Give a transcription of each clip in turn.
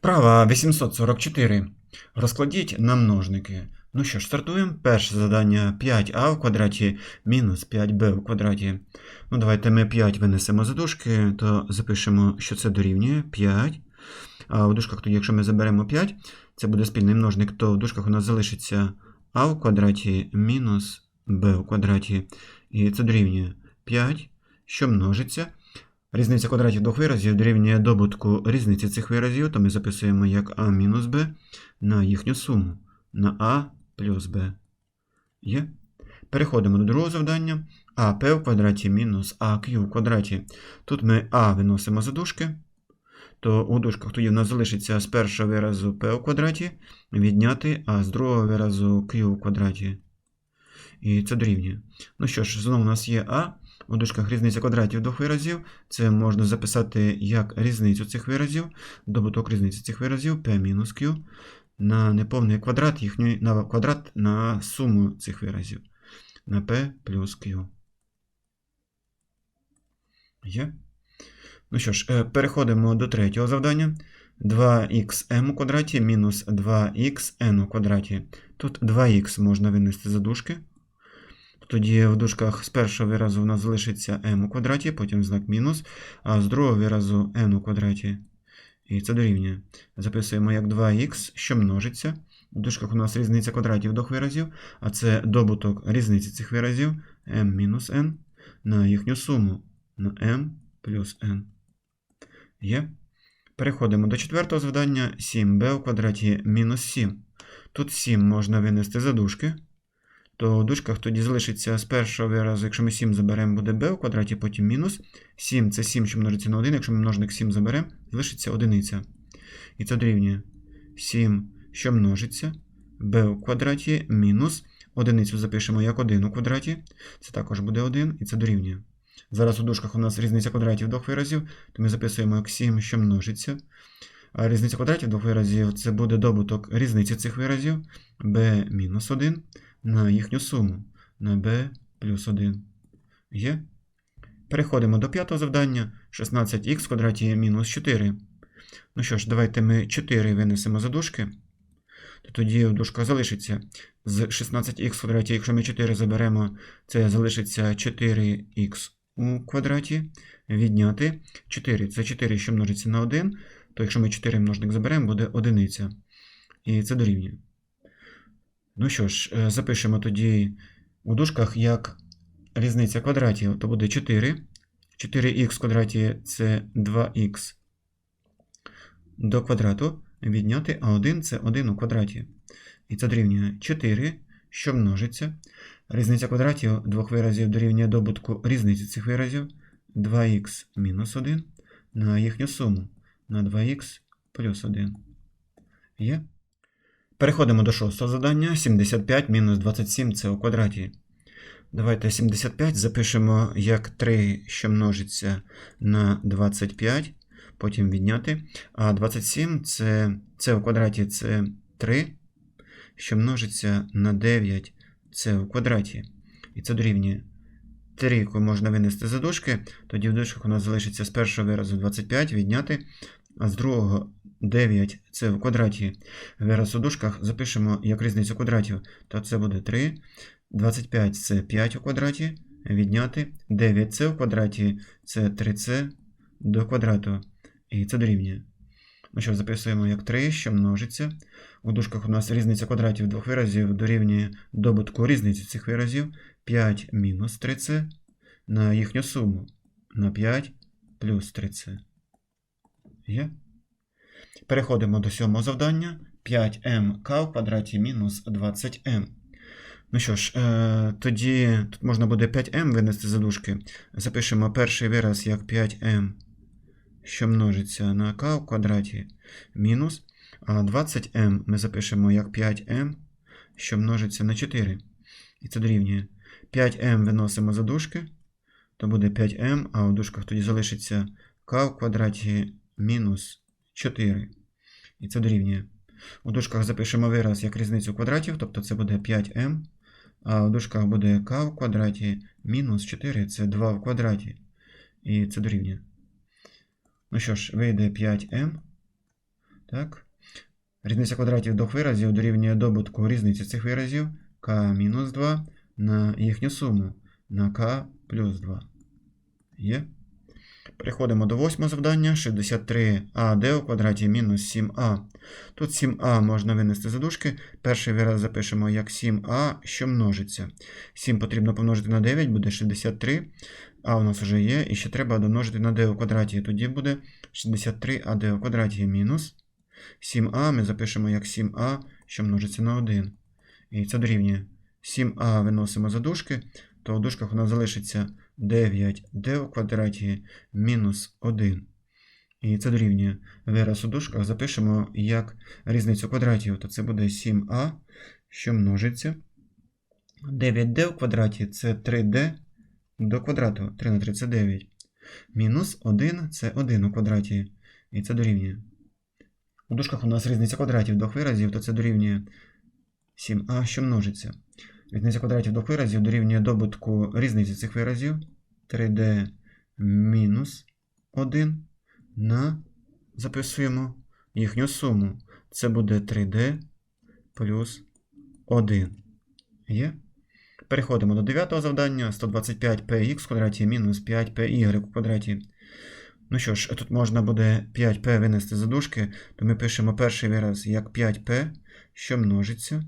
Вправа 844. Розкладіть на множники. Ну що ж, стартуємо. Перше завдання 5а в квадраті мінус 5b в квадраті. Ну, давайте ми 5 винесемо за дужки, то запишемо, що це дорівнює 5. А в дужках тоді, якщо ми заберемо 5, це буде спільний множник, то в дужках у нас залишиться а в квадраті мінус b в квадраті. І це дорівнює 5, що множиться. Різниця квадратів двох виразів дорівнює добутку різниці цих виразів, то ми записуємо як а мінус b на їхню суму на а плюс b. Є. Переходимо до другого завдання. АП в квадраті мінус АQ в квадраті. Тут ми А виносимо за дужки, то у дужках тоді в нас залишиться з першого виразу P в квадраті відняти, а з другого виразу Q в квадраті. І це дорівнює. Ну що ж, знову у нас є А. У дужках різниця квадратів двох виразів. Це можна записати як різницю цих виразів, добуток різниці цих виразів P мінус Q на неповний квадрат їхньої на квадрат на суму цих виразів. На P плюс Q. Є. Ну що ж, е, переходимо до третього завдання. 2xm у квадраті мінус 2xn у квадраті. Тут 2х можна винести за дужки. Тоді в дужках з першого виразу у нас залишиться m у квадраті, потім знак мінус, а з другого виразу n у квадраті. І це дорівнює. Записуємо як 2х, що множиться. В дужках у нас різниця квадратів двох виразів, а це добуток різниці цих виразів m мінус n на їхню суму на m плюс n. Є. Переходимо до четвертого завдання 7b у квадраті мінус 7. Тут 7 можна винести за дужки. То в дужках тоді залишиться з першого виразу, якщо ми 7 заберемо, буде b у квадраті, потім мінус. 7 це 7, що множиться на 1. Якщо ми множник 7 заберемо, залишиться одиниця. І це дорівнює 7, що множиться, b у квадраті мінус. Одиницю запишемо як 1 у квадраті. Це також буде 1, і це дорівнює. Зараз у дужках у нас різниця квадратів двох виразів, то ми записуємо як 7, що множиться. А різниця квадратів двох виразів це буде добуток різниці цих виразів b мінус 1 на їхню суму на b плюс 1. Є. Переходимо до п'ятого завдання. 16х в квадраті мінус 4. Ну що ж, давайте ми 4 винесемо за дужки. То тоді в залишиться з 16х в квадраті, якщо ми 4 заберемо, це залишиться 4х у квадраті. Відняти 4. Це 4, що множиться на 1. То якщо ми 4 множник заберемо, буде одиниця. І це дорівнює. Ну що ж, е, запишемо тоді у дужках як різниця квадратів, то буде 4. 4х в квадраті це 2х до квадрату. Відняти, а 1 це 1 у квадраті. І це дорівнює 4, що множиться. Різниця квадратів двох виразів дорівнює добутку різниці цих виразів 2х мінус 1 на їхню суму на 2х плюс 1. Є. Переходимо до шостого завдання. 75 мінус 27 це у квадраті. Давайте 75 запишемо як 3, що множиться на 25, потім відняти. А 27 це, це у квадраті це 3, що множиться на 9 це у квадраті. І це дорівнює. Трійку можна винести за дужки, тоді в дужках у нас залишиться з першого виразу 25 відняти, а з другого 9 це в квадраті. Вираз у дужках запишемо як різницю квадратів, то це буде 3. 25 це 5 у квадраті. Відняти 9 в квадраті це 3c до квадрату. І це дорівнює. Ну що, записуємо як 3, що множиться. У дужках у нас різниця квадратів двох виразів дорівнює добутку різниці цих виразів 5 мінус 3c на їхню суму на 5 плюс 3c. Є? Переходимо до сьомого завдання. 5mk в квадраті мінус 20m. Ну що ж, е, тоді тут можна буде 5m винести за дужки. Запишемо перший вираз як 5m, що множиться на k в квадраті мінус. А 20m ми запишемо як 5m, що множиться на 4. І це дорівнює. 5m виносимо за дужки, то буде 5m, а у дужках тоді залишиться k в квадраті мінус 4. І це дорівнює. У дужках запишемо вираз як різницю квадратів, тобто це буде 5m. А в дужках буде k в квадраті мінус 4 це 2 в квадраті. І це дорівнює. Ну що ж, вийде 5m. Так. Різниця квадратів двох виразів дорівнює добутку різниці цих виразів k мінус 2 на їхню суму на k плюс 2. Є. Переходимо до восьмого завдання. 63АД у квадраті мінус 7а. Тут 7а можна винести за дужки. Перший вираз запишемо як 7а, що множиться. 7 потрібно помножити на 9, буде 63. А у нас вже є. І ще треба домножити на d у квадраті. Тоді буде 63АД у квадраті мінус 7а. Ми запишемо як 7а, що множиться на 1. І це дорівнює 7а виносимо за дужки, то у дужках у нас залишиться 9d у квадраті мінус 1. І це дорівнює вираз у дужках запишемо як різницю квадратів, то це буде 7а, що множиться. 9d у квадраті це 3d до квадрату. 3 на 3 це 9. Мінус 1 це 1 у квадраті. І це дорівнює. У дужках у нас різниця квадратів двох виразів, то це дорівнює 7а, що множиться. Різниця квадратів двох виразів дорівнює добутку різниці цих виразів 3d мінус 1 на записуємо їхню суму. Це буде 3d плюс 1. Є? Переходимо до 9 завдання. 125px в квадраті мінус 5py у квадраті. Ну що ж, тут можна буде 5p винести за дужки, то ми пишемо перший вираз як 5p, що множиться.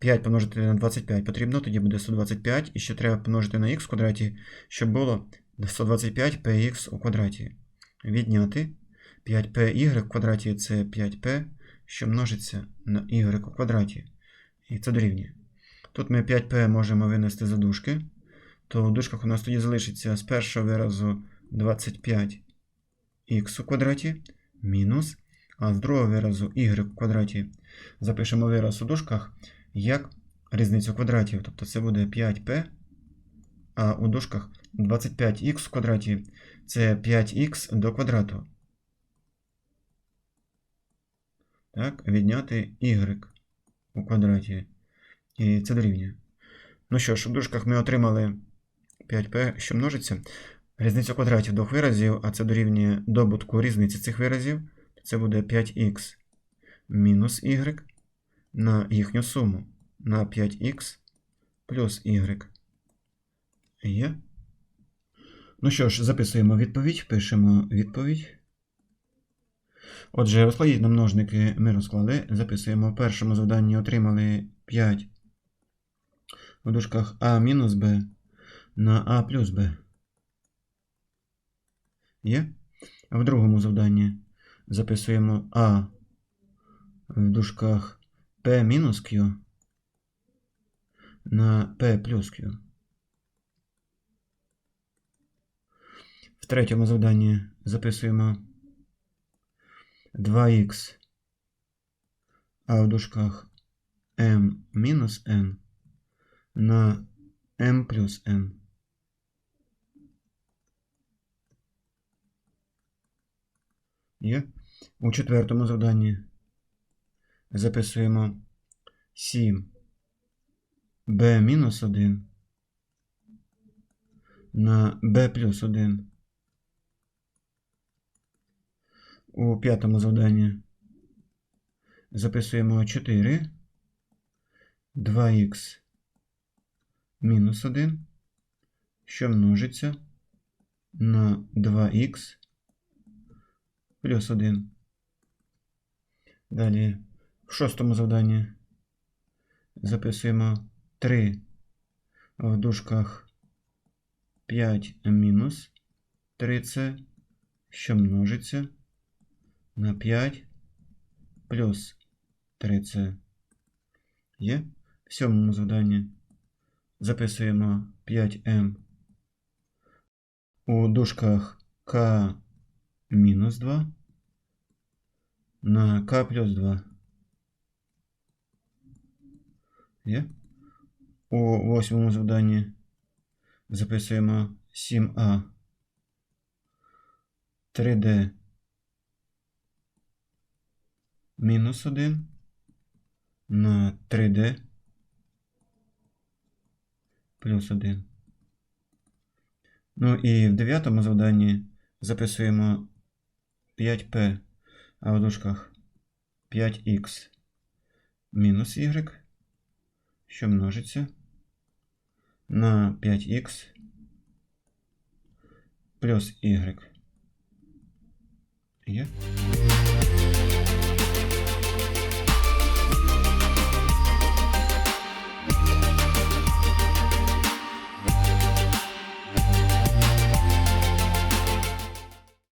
5 помножити на 25 потрібно, тоді буде 125, і ще треба помножити на х в квадраті, щоб було 125px у квадраті. Відняти 5py в квадраті це 5p, що множиться на y у квадраті. І це дорівнює. Тут ми 5p можемо винести за дужки, то в дужках у нас тоді залишиться з першого виразу 25х у квадраті мінус, а з другого виразу y у квадраті. Запишемо вираз у дужках як різницю квадратів. Тобто це буде 5p, а у дужках 25х в квадраті це 5х до квадрату. Так, відняти y у квадраті. І це дорівнює. Ну що ж, у дужках ми отримали 5p, що множиться. Різницю квадратів двох виразів, а це дорівнює добутку різниці цих виразів. Це буде 5х мінус y на їхню суму на 5х плюс y. Є. Ну що ж, записуємо відповідь, пишемо відповідь. Отже, розкладіть на множники ми розклали. Записуємо в першому завданні отримали 5 в дужках А мінус Б на А плюс Б. Є? В другому завданні записуємо А в дужках P мінус Q на P плюс Q. В третьому завданні записуємо 2х, а в дужках m мінус n на m плюс n. Є. У четвертому завданні записуємо 7 b мінус 1 на b плюс 1. У п'ятому завданні записуємо 4 2х мінус 1, що множиться на 2х плюс 1. Далі в шостому завданні записуємо 3 в дужках 5 мінус 3c, що множиться на 5 плюс 3c. Є. В сьомому завданні записуємо 5m у дужках k мінус 2 на k плюс 2. Є. У восьмому завданні записуємо 7а 3D мінус 1 на 3D плюс 1. Ну і в дев'ятому завданні записуємо 5p, а в дужках 5х мінус y, що множиться на 5х плюс y. Є?